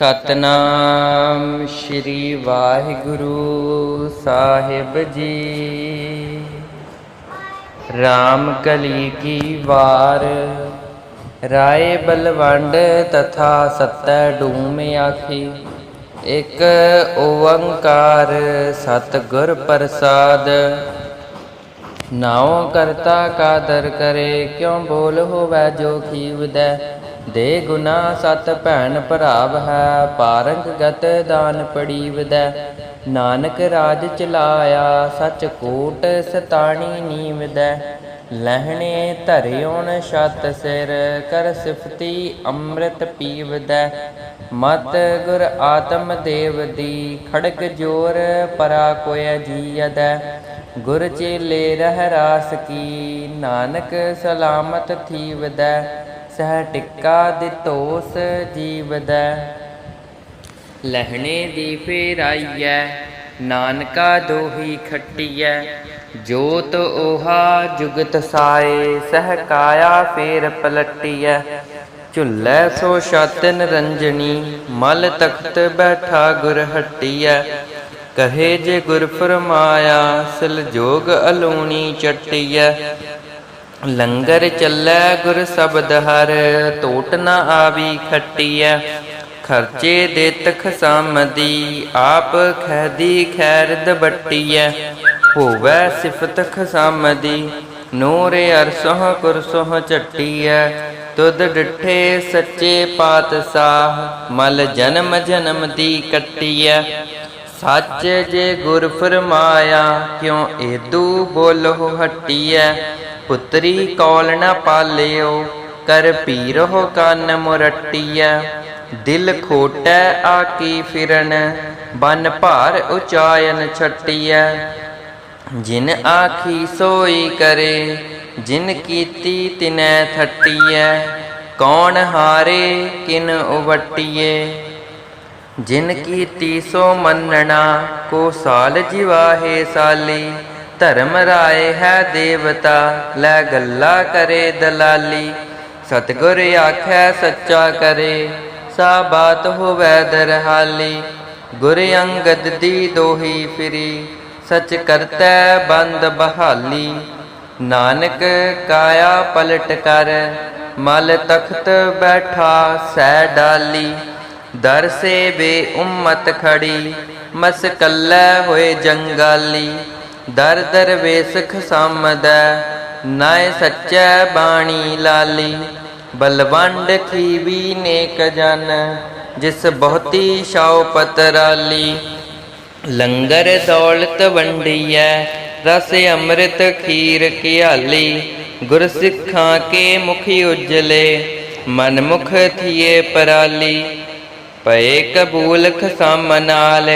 ਸਤਨਾਮ ਸ਼੍ਰੀ ਵਾਹਿਗੁਰੂ ਸਾਹਿਬ ਜੀ। ਰਾਮ ਕਲੀ ਕੀ ਵਾਰ, ਰਾਏ ਬਲਵੰਡ ਤਥਾ ਸਤੈ ਡੂਮ ਆਖੀ। ਇਕ ਓੰਕਾਰ ਸਤਿਗੁਰ ਪ੍ਰਸਾਦ। ਨਾਉ ਕਰਤਾ ਕਾਦਰ ਕਰੇ, ਕਿਉ ਬੋਲ ਹੋਵੇ ਜੋ ਖੀਵਦੈ? ਦੇ ਗੁਨਾ ਸਤ ਭੈਣ ਭਰਾਵ ਹੈ, ਪਾਰੰਗ ਗਤ ਦਾਨ ਪੜੀਵਦੈ ਨਾਨਕ ਰਾਜ ਚਲਾਇਆ, ਸਚ ਕੋਟ ਸਤਾਣੀ ਨੀਵਦੈ ਲਹਿਣੇ ਧਰਿਉਣ ਛਤ ਸਿਰ, ਕਰ ਸਿਫਤੀ ਅੰਮ੍ਰਿਤ ਪੀਵਦੈ ਮਤ ਗੁਰ ਆਤਮ ਦੇਵ ਦੀ ਖੜਕ ਜੋਰ ਪਰਾ ਕੋਇ ਜੀయਦੈ ਗੁਰ ਚੇਲੇ ਰਹਿ ਰਾਸ ਕੀ, ਨਾਨਕ ਸਲਾਮਤ ਥੀਵਦੈ ਸਹਿ ਟਿੱਕਾ ਦਿਤੋਸ ਜੀਵਦੈ। ਲਹਿਣੇ ਦੀ ਫੇਰਾਈਐ, ਨਾਨਕਾ ਦੋਹੀ ਖੱਟੀਐ। ਜੋਤ ਓਹਾ ਜੁਗਤ ਸਾਏ, ਸਹਿ ਕਾਇਆ ਫੇਰ ਪਲਟੀਐ। ਝੁੱਲੈ ਸੋ ਛਾਤਨ ਨਿਰੰਜਣੀ ਮਲ ਤਖਤ ਬੈਠਾ ਗੁਰ ਹਟੀਐ। ਕਹੇ ਜੇ ਗੁਰ ਫਰਮਾਇਆ ਸਿਲ ਜੋਗ ਅਲੂਣੀ ਚਟੀਐ। ਲੰਗਰ ਚੱਲੈ ਗੁਰ ਸ਼ਬਦ ਹਰ, ਟੋਟ ਨਾ ਆਵੀ ਖਟੀਐ। ਖਰਚੇ ਦੇ ਦੇਤ ਖਸਾਮਦੀ ਆਪ ਖੈਦੀ ਖੈਰ ਦਬਟੀਐ ਹੋਵੈ ਸਿਫਤ ਖਸਾਮਦੀ ਨੂਰ ਅਰਸੋਹ ਕੁਰਸੋਹ ਚੱਟੀਐ ਤੁਧ ਡਿਠੇ ਸੱਚੇ ਪਾਤਸ਼ਾਹ, ਮਲ ਜਨਮ ਜਨਮ ਦੀ ਕੱਟੀਐ। ਸੱਚ ਜੇ ਗੁਰ ਫਰਮਾਇਆ, ਕਿਉ ਏਦੂ ਬੋਲੋ ਹਟੀਐ। ਪੁੱਤਰੀ ਕੌਲ ਨਾ ਪਾਲਿਓ, ਕਰ ਪੀਰੋ ਕੰਨ ਮੁਰਟੀਐ। ਦਿਲ ਖੋਟੈ ਆਕੀ ਫਿਰਨ ਬਨ ਭਾਰ ਉਚਾਇਨ ਛਟੀਐ। ਜਿਨ ਆਖੀ ਸੋਈ ਕਰੇ, ਜਿਨ ਕੀਤੀ ਤਿਨੈ ਥੱਟੀਐ। ਕੌਣ ਹਾਰੇ, ਕਿਨ ਉਵਟੀਏ ਜਿਨ ਕੀਤੀ ਸੋ ਮੰਨਣਾ, ਕੋ ਸਾਲ ਜਿਵਾਹੇ ਸਾਲੀ। ਧਰਮ ਰਾਏ ਹੈ ਦੇਵਤਾ, ਲੈ ਗੱਲਾ ਕਰੇ ਦਲਾਲੀ। ਸਤਗੁਰ ਆਖੈ ਸੱਚਾ ਕਰੇ, ਸਾ ਬਾਤ ਹੋਵੈ ਦਰਹਾਲੀ। ਗੁਰ ਅੰਗਦ ਦੀ ਦੋਹੀ ਫਿਰੀ, ਸਚ ਕਰਤੈ ਬੰਦ ਬਹਾਲੀ। ਨਾਨਕ ਕਾਇਆ ਪਲਟ ਕਰ, ਮਲ ਤਖਤ ਬੈਠਾ ਸੈ ਡਾਲੀ। ਦਰ ਸੇ ਬੇ ਉਮਤ ਖੜੀ, ਮਸ ਹੋਏ ਜੰਗਾਲੀ। ਦਰ ਦਰ ਵੇਸ ਖਸਮਦੈ ਨਾਏ ਸੱਚੈ ਬਾਣੀ ਲਾਲੀ। ਬਲਵੰਡ ਖੀਵੀ ਨੇਕ ਜਨ, ਜਿਸ ਬਹੁਤੀ ਸ਼ਾਉ ਪਤਰਾਲੀ ਲੰਗਰ ਦੌਲਤ ਵੰਡੀਐ, ਰਸ ਅੰਮ੍ਰਿਤ ਖੀਰ ਕਿਆਲੀ ਗੁਰ ਸਿੱਖਾਂ ਕੇ ਮੁਖੀ ਉਜਲੇ ਮਨ ਮੁਖ ਥੀਏ ਪਰਾਲੀ। ਪਏ ਕਬੂਲ ਖਸਮ ਨਾਲ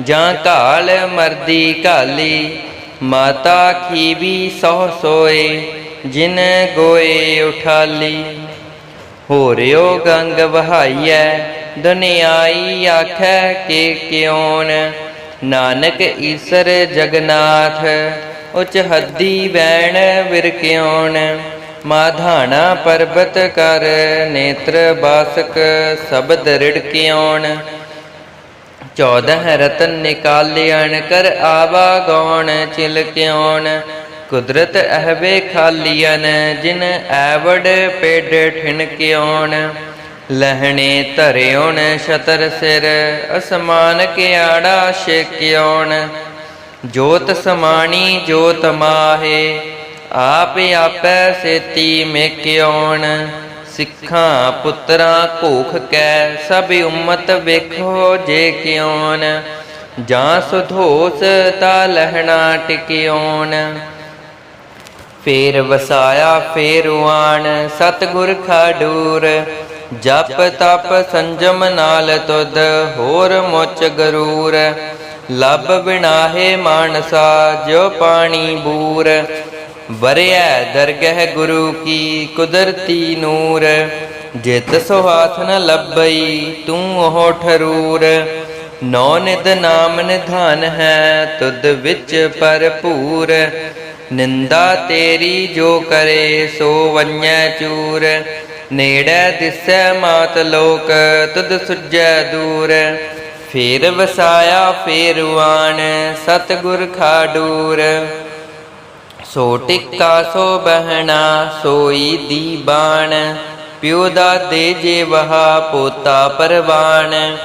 ਜਾਂ ਕਾਲ ਮਰਦੀ ਕਾਲੀ ਮਾਤਾ ਖੀਵੀ ਸੋਹ ਸੋਏ, ਜਿਨ ਗੋਏ ਉਠਾਲੀ। ਹੋਰਿਓ ਗੰਗ ਵਹਾਈਐ, ਦੁਨਿਆਈ ਆਖੈ ਕੇ ਕਿਉਨ ਨਾਨਕ ਈਸਰ ਜਗਨਾਥ, ਉਚ ਹੱਦੀ ਬੈਣ ਵਿਰਕਿਉਨ ਮਾਧਾਣਾ ਪਰਬਤ ਕਰ ਨੇਤਰ ਬਾਸਕ, ਸ਼ਬਦ ਰਿੜਕਿਉਨ 14 ਰਤਨ ਨਿਕਾਲਿਆਣ ਕਰ ਆਵਾ ਗੌਣ ਚਿਲਕਿਉਨ ਕੁਦਰਤ ਅਹਵੇ ਖਾਲੀਨ ਜਿਨ ਐਵੜ ਪੇਡ ਠਿਣਕਿਉਨ ਲਹਿਣੇ ਧਰਿਉਣ ਛਤਰ ਸਿਰ, ਅਸਮਾਨ ਕਿਆੜਾ ਛੇਕਿਉਣ ਜੋਤ ਸਮਾਣੀ ਜੋਤ ਮਾਹੇ, ਆਪ ਆਪੈ ਸੇਤੀ ਮੇਕਿਉਣ ਸਿੱਖਾਂ ਪੁੱਤਰਾਂ ਭੂਖ ਕੈ, ਸਭ ਉਮਤ ਵੇਖੋ ਜੇ ਕਿਉਨ ਜਾਂ ਸੁਧੋਸ ਤਾ ਲਹਿਣਾ ਟਿਕਿਉਣ। ਫੇਰ ਵਸਾਇਆ, ਫੇਰ ਆਣ ਸਤਗੁਰ ਖਾਡੂਰ। ਜਪ ਤਪ ਸੰਜਮ ਨਾਲ ਤੁਧ, ਹੋਰ ਮੁਚ ਗਰੂਰ। ਲਬ ਬਿਨਾਹੇ ਮਾਨਸਾ ਜੋ ਪਾਣੀ ਬੂਰ। ਵਰਿਆ ਦਰਗਹਿ ਗੁਰੂ ਕੀ ਕੁਦਰਤੀ ਨੂਰ। ਜਿਤ ਸੁਹਾਥ ਨ ਲੱਭਈ ਤੂੰ ਉਹ ਠਰੂਰ। ਨੌ ਨਿਦ ਨਾਮ ਨਿਧਾਨ ਹੈ ਤੁਧ ਵਿੱਚ ਭਰਪੂਰ। ਨਿੰਦਾ ਤੇਰੀ ਜੋ ਕਰੇ ਸੋ ਵੰਨੈ ਚੂਰ। ਨੇੜੇ ਦਿਸੈ ਮਾਤ ਲੋਕ ਤੁਧ ਸੁਜੈ ਦੂਰ। ਫੇਰ ਵਸਾਇਆ ਫੇਰ ਆਣ ਸਤਿਗੁਰ ਖਾਡੂਰ ਸੋ ਟਿੱਕਾ ਸੋ ਬਹਿਣਾ, ਸੋਈ ਦੀ ਬਾਣ ਪਿਓ ਦਾ ਦੇ ਜੇ ਵਹਾ, ਪੋਤਾ ਪਰਵਾਨ।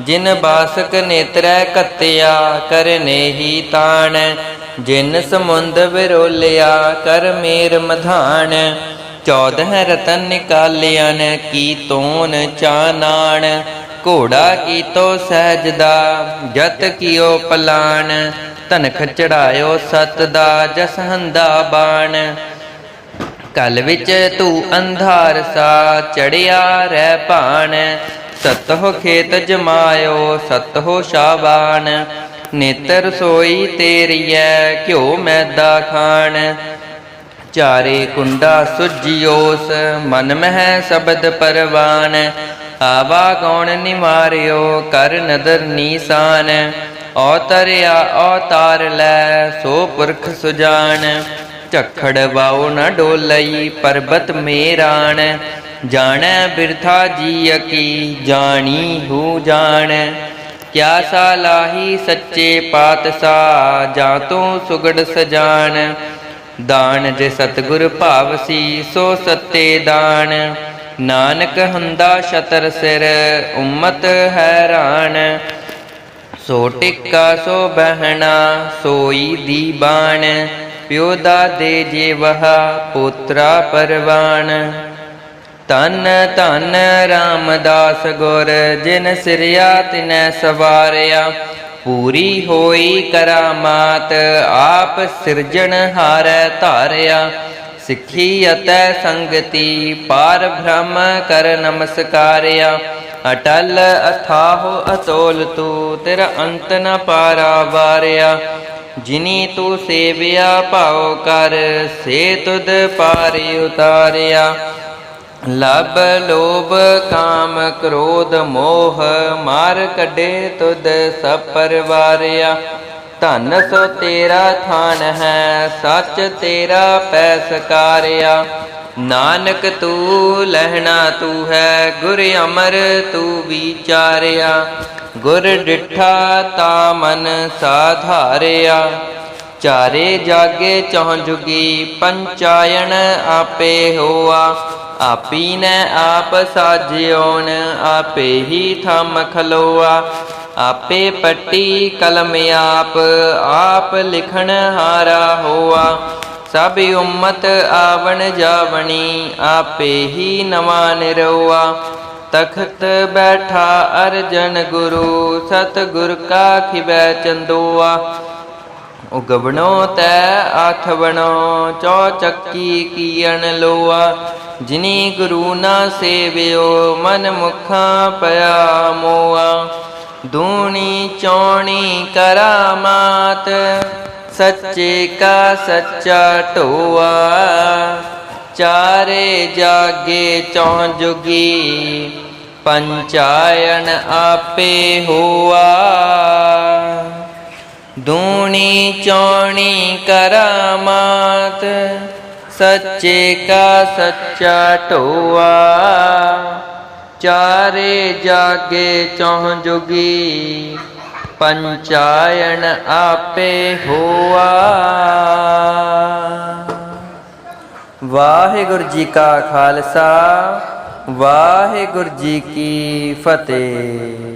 ਜਿਨ ਬਾਸਕ ਨੇਤਰੈ ਕੱਤਿਆ ਕਰਨੇ ਹੀ ਤਾਣ। ਜਿਨ ਸਮੁੰਦ ਵਿਰੋਲਿਆ, ਕਰ ਮੇਰ ਮਧਾਨ। ਚੌਦਹ ਰਤਨ ਨਿਕਾਲਿਆਨ, ਕੀ ਤੋਨ ਚਾਨਾਣ। ਘੋੜਾ ਕੀਤੋ ਸਹਿਜਦਾ, ਜਤ ਕੀਓ ਪਲਾਣ ਧਨਖ ਚੜਾਇਓ ਸਤ ਦਾ ਜਸ ਹੰਦਾ ਬਾਣ। ਕਲ ਵਿੱਚ ਤੂੰ ਅੰਧਾਰ ਸਾ ਚੜਿਆ ਰਹਿ ਭਾਣ। ਸਤਹੁ ਖੇਤ ਜਮਾਇਓ ਸਤਹੁ ਸ਼ਾਬਾਨ। ਨੇਤਰ ਸੋਈ ਤੇਰੀਐ, ਘਿਓ ਮੈਦਾ ਖਾਣ। ਚਾਰੇ ਕੁੰਡਾ ਸੁਜਿਓਸ, ਮਨ ਮਹਿ ਸ਼ਬਦ ਪਰਵਾਨ। ਆਵਾ ਕੌਣ ਨਿਵਾਰਿਓ, ਕਰ ਨਦਰ ਨੀਸਾਨ। ਔਤਰਿਆ ਔਤਾਰ ਲੈ, ਸੋ ਪੁਰਖ ਸੁਜਾਨ। ਝਖੜ ਵਾਉ ਨ ਡੋਲਈ, ਪਰਬਤ ਮੇਰਾਣ ਜਾਣੈ ਬਿਰਥਾ ਜੀਅ ਕੀ ਜਾਣੀ ਹੂ ਜਾਣ। ਕਿਆ ਸਾਲਾਹੀ ਸੱਚੇ ਪਾਤਸ਼ਾਹ, ਜਾਂ ਤੂੰ ਸੁਗੜ ਸਜਾਨ। ਦਾਨ ਜੇ ਸਤਿਗੁਰ ਭਾਵਸੀ ਸੋ ਸੱਤੇ ਦਾਨ। ਨਾਨਕ ਹੰਦਾ ਸ਼ਤਰ ਸਿਰ, ਉਮਤ ਹੈਰਾਨ। ਸੋ ਟਿੱਕਾ ਸੋ ਬਹਿਣਾ, ਸੋਈ ਦੀ ਬਾਣ। ਪਿਓ ਦਾਦੇ ਜੇ ਵਹਾ, ਪੁੱਤਰਾ ਪਰਵਾਣ। ਤਨ ਧਨ ਰਾਮਦਾਸ ਗੁਰ, ਜਿਨ ਸਿਰਿਆ ਤਿਨੈ ਸਵਾਰਿਆ। ਪੂਰੀ ਹੋਈ ਕਰਾਮਾਤ ਆਪ ਸਿਰਜਣ ਹਾਰੈ ਧਾਰਿਆ। ਸਿੱਖੀ ਅਤੇ ਸੰਗਤੀ, ਪਾਰ ਬ੍ਰਹਮ ਕਰ ਨਮਸਕਾਰਿਆ। ਅਟਲ ਅਥਾਹ ਅਤੋਲ ਤੂ, ਤੇਰਾ ਅੰਤ ਨ ਪਾਰਾ ਵਾਰਿਆ। ਜਿਨੀ ਤੂੰ ਸੇਵਿਆ, ਭਾਉ ਕਰ, ਸੇ ਤੁਧ ਪਾਰੀ ਉਤਾਰਿਆ। ਲਬ ਲੋਭ ਕਾਮ ਕ੍ਰੋਧ ਮੋਹ, ਮਾਰ ਕੱਢੇ ਤੁਧ ਸਭ ਪਰਵਾਰਿਆ ਧਨ ਸੋ ਤੇਰਾ ਥਾਨ ਹੈ, ਸੱਚ ਤੇਰਾ ਪੈ ਸਕਾਰਿਆ ਨਾਨਕ ਤੂੰ ਲਹਿਣਾ ਤੂੰ ਹੈ, ਗੁਰ ਅਮਰ ਤੂੰ ਵਿਚਾਰਿਆ। ਗੁਰ ਡਿਠਾ ਤਾ ਮਨ ਸਾਧਾਰਿਆ। ਚਾਰੇ ਜਾਗੇ ਚੌਂ ਜੁਗੀ, ਪੰਚਾਇਣ ਆਪੇ ਹੋਆ। ਆਪੀ ਨੇ ਆਪ ਸਾਜਿਓਨ ਆਪੇ ਹੀ ਥਮ ਖਲੋਆ। ਆਪੇ ਪੱਟੀ ਕਲਮ ਆਪ ਆਪ ਲਿਖਣ ਹਾਰਾ ਹੋਆ। ਸਭ ਉਮਤ ਆਵਣ ਜਾਵਣੀ, ਆਪੇ ਹੀ ਨਵਾ ਨਿਰੋਆ। ਤਖਤ ਬੈਠਾ ਅਰਜਨ ਗੁਰੂ ਸਤ ਗੁਰ ਕਾ ਖਿਬੈ ਚੰਦੋਆ। ਉਗਵਣੋ ਤੈ ਆਥਵਣੋ ਚੌ ਚੱਕੀ ਕੀਣ ਲੋਆ। ਜਿਨੀ ਗੁਰੂ ਨਾ ਸੇਵਿਓ, ਮਨ ਮੁਖਾਂ ਪਿਆ ਮੋਆ। ਦੂਣੀ ਚੌਣੀ ਕਰਾਮਾਤ ਸੱਚੇ ਕਾ ਸੱਚਾ ਢੋਆ, ਚਾਰੇ ਜਾਗੇ ਚੌ ਜੁਗੀ, ਪੰਚਾਇਣ ਆਪੇ ਹੋਆ। ਦੂਣੀ ਚੌਣੀ ਕਰਾਮਾਤ, ਸੱਚੇ ਕਾ ਸੱਚਾ ਢੋਆ, ਚਾਰੇ ਜਾਗੇ ਚੌ ਜੁਗੀ ਪੰਚਾਇਣ ਆਪੇ ਹੋਆ। ਵਾਹਿਗੁਰੂ ਜੀ ਕਾ ਖਾਲਸਾ ਵਾਹਿਗੁਰੂ ਜੀ ਕੀ ਫਤਿਹ।